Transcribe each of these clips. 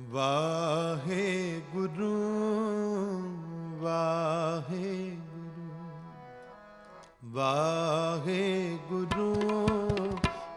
ਵਾਹਿਗੁਰੂ ਵਾਹਿਗੁਰੂ ਵਾਹਿਗੁਰੂ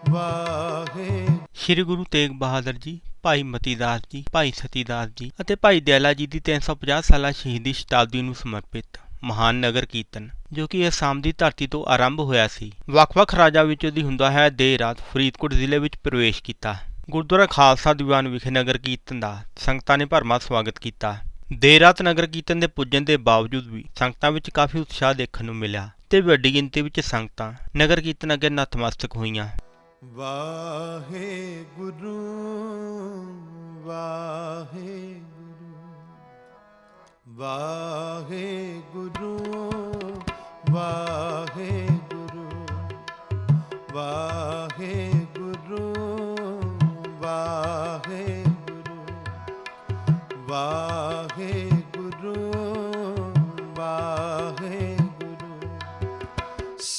ਵਾਹਿਗੁਰੂ। ਸ੍ਰੀ ਗੁਰੂ ਤੇਗ ਬਹਾਦਰ ਜੀ, ਭਾਈ ਮਤੀਦਾਸ ਜੀ, ਭਾਈ ਸਤੀਦਾਸ ਜੀ ਅਤੇ ਭਾਈ ਦਿਆਲਾ ਜੀ ਦੀ 350 ਸਾਲਾ ਸ਼ਹੀਦੀ ਸ਼ਤਾਬਦੀ ਨੂੰ ਸਮਰਪਿਤ ਮਹਾਨ ਨਗਰ ਕੀਰਤਨ, ਜੋ ਕਿ ਅਸਾਮ ਦੀ ਧਰਤੀ ਤੋਂ ਆਰੰਭ ਹੋਇਆ ਸੀ। ਵੱਖ-ਵੱਖ ਰਾਜਾਂ ਵਿੱਚ ਦੀ ਹੁੰਦਾ ਹੈ ਦੇਰ ਰਾਤ ਫਰੀਦਕੋਟ ਜ਼ਿਲ੍ਹੇ ਵਿੱਚ ਪ੍ਰਵੇਸ਼ ਕੀਤਾ। ਗੁਰਦੁਆਰਾ ਖਾਲਸਾ ਦੀਵਾਨ ਵਿਖੇ ਨਗਰ ਕੀਰਤਨ ਦਾ ਸੰਗਤਾਂ ਨੇ ਭਰਮਾ ਸਵਾਗਤ ਕੀਤਾ। ਦੇਰ ਰਾਤ ਨਗਰ ਕੀਰਤਨ ਦੇ ਪੁੱਜਣ ਦੇ ਬਾਵਜੂਦ ਵੀ ਸੰਗਤਾਂ ਵਿੱਚ ਕਾਫੀ ਉਤਸ਼ਾਹ ਦੇਖਣ ਨੂੰ ਮਿਲਿਆ ਤੇ ਵੱਡੀ ਗਿਣਤੀ ਵਿੱਚ ਸੰਗਤਾਂ ਨਗਰ ਕੀਰਤਨ ਅੱਗੇ ਨਤਮਸਤਕ ਹੋਈਆਂ। ਵਾਹਿਗੁਰੂ ਵਾਹਿਗੁਰੂ ਵਾਹਿਗੁਰੂ ਵਾਹਿਗੁਰੂ ਵਾਹਿਗੁਰੂ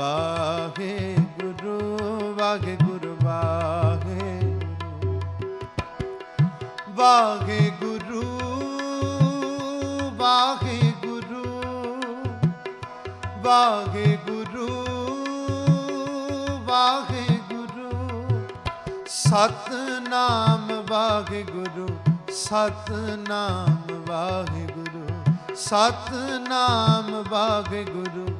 ਵਾਹੇ ਗੁਰੂ ਵਾਹੇ ਗੁਰੂ, ਵਾਹੇ ਵਾਹੇ ਗੁਰੂ ਵਾਹੇ ਗੁਰੂ। ਵਾਹੇ ਗੁਰੂ ਵਾਹੇ ਗੁਰੂ। ਸਤਨਾਮ ਵਾਹੇ ਗੁਰੂ, ਸਤਨਾਮ ਵਾਹੇ ਗੁਰੂ। ਸਤਨਾਮ ਵਾਹਿਗੁਰੂ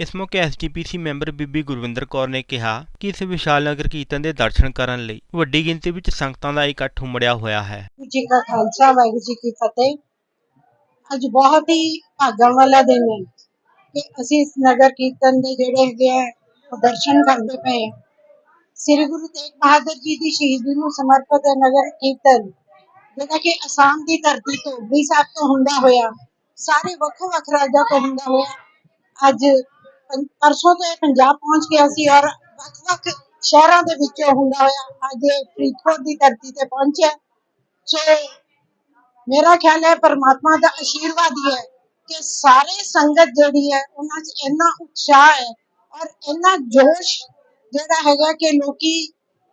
ਇਸ ਮੌਕੇ ਐਸਜੀਪੀਸੀ ਮੈਂਬਰ ਬੀਬੀ ਗੁਰਵਿੰਦਰ ਕੌਰ ਨੇ ਕਿਹਾ ਕਿ ਇਸ ਵਿਸ਼ਾਲ ਨਗਰ ਕੀਰਤਨ ਦੇ ਦਰਸ਼ਨ ਕਰਨ ਲਈ ਵੱਡੀ ਗਿਣਤੀ ਵਿੱਚ ਸੰਗਤਾਂ ਦਾ ਇਕੱਠ ਉਮੜਿਆ ਹੋਇਆ ਹੈ। ਜੀ ਕਾ ਖਾਲਸਾ, ਵਾਹਿਗੁਰੂ ਜੀ ਕੀ ਫਤਿਹ। ਅੱਜ ਬਹੁਤ ਹੀ ਭਾਗਾਂ ਵਾਲਾ ਦਿਨ ਹੈ ਕਿ ਅਸੀਂ ਇਸ ਨਗਰ ਕੀਰਤਨ ਦੇ ਜਿਹੜੇ ਹੈਗੇ ਆ ਦਰਸ਼ਨ ਕਰਦੇ ਪਏ ਸ੍ਰੀ ਗੁਰੂ ਤੇਗ ਬਹਾਦਰ ਜੀ ਦੀ ਸ਼ਹੀਦੀ ਨੂੰ ਸਮਰਪਿਤ ਹੈ ਨਗਰ ਕੀਰਤਨ, ਜਿਹੜਾ ਕਿ ਅਸਾਮ ਦੀ ਧਰਤੀ ਤੋਂ ਵੀ ਸਾਹਿਬ ਤੋਂ ਹੁੰਦਾ ਹੋਇਆ, ਸਾਰੇ ਵੱਖੋ ਵੱਖ ਰਾਜਾਂ ਤੋਂ ਹੁੰਦਾ ਹੋਇਆ, ਅੱਜ ਪਰਸੋਂ ਤੇ ਪੰਜਾਬ ਪਹੁੰਚ ਗਿਆ ਸੀ ਔਰ ਵੱਖ-ਵੱਖ ਸ਼ਹਿਰਾਂ ਦੇ ਵਿੱਚੋਂ ਹੁੰਦਾ ਹੋਇਆ ਅੱਜ ਫਰੀਦਕੋਟ ਦੀ ਧਰਤੀ ਤੇ ਪਹੁੰਚਿਆ। ਸੋ ਮੇਰਾ ਖਿਆਲ ਹੈ ਪਰਮਾਤਮਾ ਦਾ ਆਸ਼ੀਰਵਾਦ ਹੀ ਹੈ ਕਿ ਸਾਰੇ ਸੰਗਤ ਜਿਹੜੀ ਹੈ ਉਹਨਾਂ 'ਚ ਇੰਨਾ ਉਤਸ਼ਾਹ ਹੈ ਔਰ ਇੰਨਾ ਜੋਸ਼ ਜਿਹੜਾ ਹੈਗਾ ਕਿ ਲੋਕੀ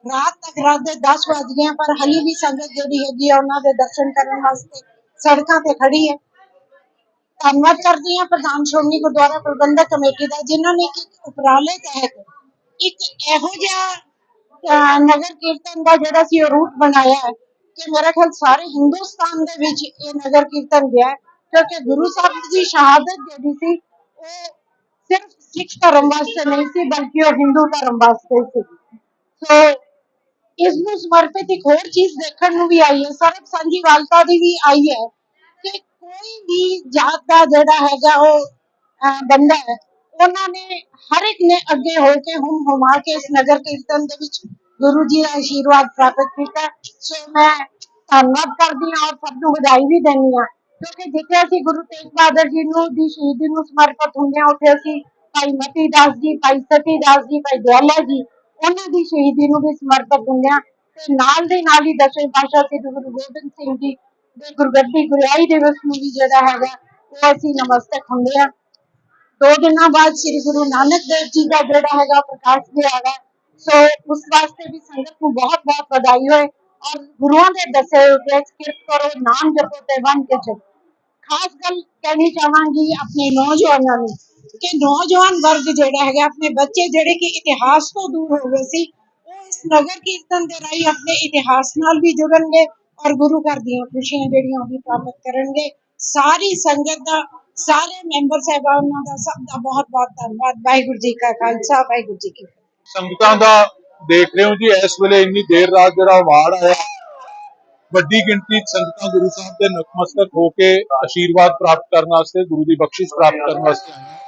ਰਾਤ ਤੱਕ, ਰਾਤ ਦੇ 10 ਵੱਜ ਗਏ ਪਰ ਹਲੀ ਵੀ ਸੰਗਤ ਜਿਹੜੀ ਹੈਗੀ ਆ ਉਹਨਾਂ ਦੇ ਦਰਸ਼ਨ ਕਰਨ ਵਾਸਤੇ ਸੜਕਾਂ ਤੇ ਖੜੀ ਹੈ। ਧੰਨਵਾਦ ਕਰਦੀ ਹਾਂ ਪ੍ਰਧਾਨ ਸ਼੍ਰੋਮਣੀ ਗੁਰਦੁਆਰਾ ਪ੍ਰਬੰਧਕ ਕਮੇਟੀ ਦਾ, ਜਿਨ੍ਹਾਂ ਨੇ ਇੱਕ ਉਪਰਾਲੇ ਤਹਿਤ ਇੱਕ ਇਹੋ ਜਿਹਾ ਨਗਰ ਕੀਰਤਨ ਦਾ ਜਿਹੜਾ ਸੀ ਉਹ ਰੂਟ ਬਣਾਇਆ ਹੈ ਕਿ ਮੇਰਾ ਖਿਆਲ ਸਾਰੇ ਹਿੰਦੁਸਤਾਨ ਦੇ ਵਿੱਚ ਇਹ ਨਗਰ ਕੀਰਤਨ ਗਿਆ ਕਿਉਂਕਿ ਗੁਰੂ ਸਾਹਿਬ ਦੀ ਸ਼ਹਾਦਤ ਜਿਹੜੀ ਸੀ, ਉਹ ਸਿਰਫ ਸਿੱਖ ਧਰਮ ਵਾਸਤੇ ਨਹੀਂ ਸੀ, ਬਲਕਿ ਉਹ ਹਿੰਦੂ ਧਰਮ ਵਾਸਤੇ ਸੀ। ਸੋ ਇਸ ਨੂੰ ਸਮਰਪਿਤ ਇੱਕ ਹੋਰ ਚੀਜ਼ ਦੇਖਣ ਨੂੰ ਵੀ ਆਈ ਹੈ, ਸਰਬ ਸਾਂਝੀਵਾਲਤਾ ਦੀ ਵੀ ਆਈ ਹੈ ਕੋਈ ਵੀ ਜਾਤ ਦਾ ਜਿਹੜਾ ਹੈਗਾ ਉਹ ਬੰਦਾ ਹੈ, ਉਹਨਾਂ ਨੇ ਹਰ ਇੱਕ ਨੇ ਅੱਗੇ ਹੋ ਕੇ ਹੁਮ ਹੁਮਾ ਕੇ ਇਸ ਨਗਰ ਕੀਰਤਨ ਦੇ ਵਿੱਚ ਗੁਰੂ ਜੀ ਦਾ ਆਸ਼ੀਰਵਾਦ ਪ੍ਰਾਪਤ ਕੀਤਾ। ਸੋ ਮੈਂ ਧੰਨਵਾਦ ਕਰਦੀ ਹਾਂ ਔਰ ਸਭ ਨੂੰ ਵਧਾਈ ਵੀ ਦਿੰਦੀ ਹਾਂ। ਕਿਉਂਕਿ ਜਿੱਥੇ ਅਸੀਂ ਗੁਰੂ ਤੇਗ ਬਹਾਦਰ ਜੀ ਨੂੰ, ਦੀ ਸ਼ਹੀਦੀ ਨੂੰ ਸਮਰਪਿਤ ਹੁੰਦੇ ਹਾਂ, ਉੱਥੇ ਅਸੀਂ ਭਾਈ ਮਤੀ ਦਾਸ ਜੀ, ਭਾਈ ਸਤੀ ਦਾਸ ਜੀ, ਭਾਈ ਦਿਆਲਾ ਜੀ, ਉਹਨਾਂ ਦੀ ਸ਼ਹੀਦੀ ਨੂੰ ਵੀ ਸਮਰਪਿਤ ਹੁੰਦੇ ਹਾਂ। ਤੇ ਨਾਲ ਦੇ ਨਾਲ ਹੀ ਦਸਵੇਂ ਪਾਤਸ਼ਾਹ ਸ੍ਰੀ ਗੁਰੂ ਗੋਬਿੰਦ ਸਿੰਘ ਜੀ ਦੇ ਗੁਰਗੱਦੀ ਗੁਰਿਆਈ ਦਿਵਸ ਨੂੰ ਵੀ ਜਿਹੜਾ ਹੈਗਾ, ਉਹ ਅਸੀਂ ਨਮਸਤਕ ਹੁੰਦੇ ਹਾਂ। ਦੋ ਦਿਨਾਂ ਬਾਅਦ ਸ੍ਰੀ ਗੁਰੂ ਨਾਨਕ ਦੇਵ ਜੀ ਦਾ ਜਿਹੜਾ ਹੈਗਾ ਪ੍ਰਕਾਸ਼ ਦਿਹਾੜਾ ਹੈ। ਸੋ ਉਸ ਵਾਸਤੇ ਵੀ ਸੰਗਤ ਨੂੰ ਬਹੁਤ ਬਹੁਤ ਵਧਾਈ ਹੋਏ ਔਰ ਗੁਰੂਆਂ ਦੇ ਦੱਸੇ ਹੋਏ ਕਿਰਤ ਕਰੋ, ਨਾਮ ਜਪੋ ਤੇ ਵੰਡ ਕੇ ਛਕੋ ਖਾਸ ਗੱਲ ਕਹਿਣੀ ਚਾਹਾਂਗੀ ਆਪਣੇ ਨੌਜਵਾਨਾਂ ਨੂੰ ਕਿ ਨੌਜਵਾਨ ਵਰਗ ਜਿਹੜਾ ਹੈਗਾ, ਆਪਣੇ ਬੱਚੇ ਜਿਹੜੇ ਕਿ ਇਤਿਹਾਸ ਤੋਂ ਦੂਰ ਹੋ ਗਏ ਸੀ, ਉਹ ਇਸ ਨਗਰ ਕੀਰਤਨ ਦੇ ਰਾਹੀਂ ਆਪਣੇ ਇਤਿਹਾਸ ਨਾਲ ਵੀ ਜੁੜਨਗੇ। ਔਰ ਗੁਰੂ ਘਰ ਦੀਆਂ ਖੁਸ਼ੀਆਂ ਜਿਹੜੀਆਂ ਉਹ ਵੀ ਪ੍ਰਾਪਤ ਕਰਨਗੇ। ਸਾਰੀ ਸੰਗਤ ਦਾ, ਸਾਰੇ ਮੈਂਬਰ ਸਾਹਿਬਾਨਾਂ ਦਾ ਸਭ ਦਾ ਬਹੁਤ ਬਹੁਤ ਧੰਨਵਾਦ। ਵਾਹਿਗੁਰੂ ਜੀ ਕਾ ਖਾਲਸਾ, ਵਾਹਿਗੁਰੂ ਜੀ ਕੀ ਸੰਗਤਾਂ ਦਾ ਦੇਖ ਰਹੇ ਹੋ ਜੀ, ਇਸ ਵੇਲੇ ਇੰਨੀ ਦੇਰ ਰਾਤ ਜਿਹੜਾ ਵਾੜ ਆਇਆ। ਵੱਡੀ ਗਿਣਤੀ ਸੰਗਤਾਂ ਗੁਰੂ ਸਾਹਿਬ ਦੇ ਨਤਮਸਤਕ ਹੋ ਕੇ ਆਸ਼ੀਰਵਾਦ ਪ੍ਰਾਪਤ ਕਰਨ ਵਾਸਤੇ, ਗੁਰੂ ਦੀ ਬਖਸ਼ਿਸ਼ ਪ੍ਰਾਪਤ ਕਰਨ ਵਾਸਤੇ ਆਈਆਂ।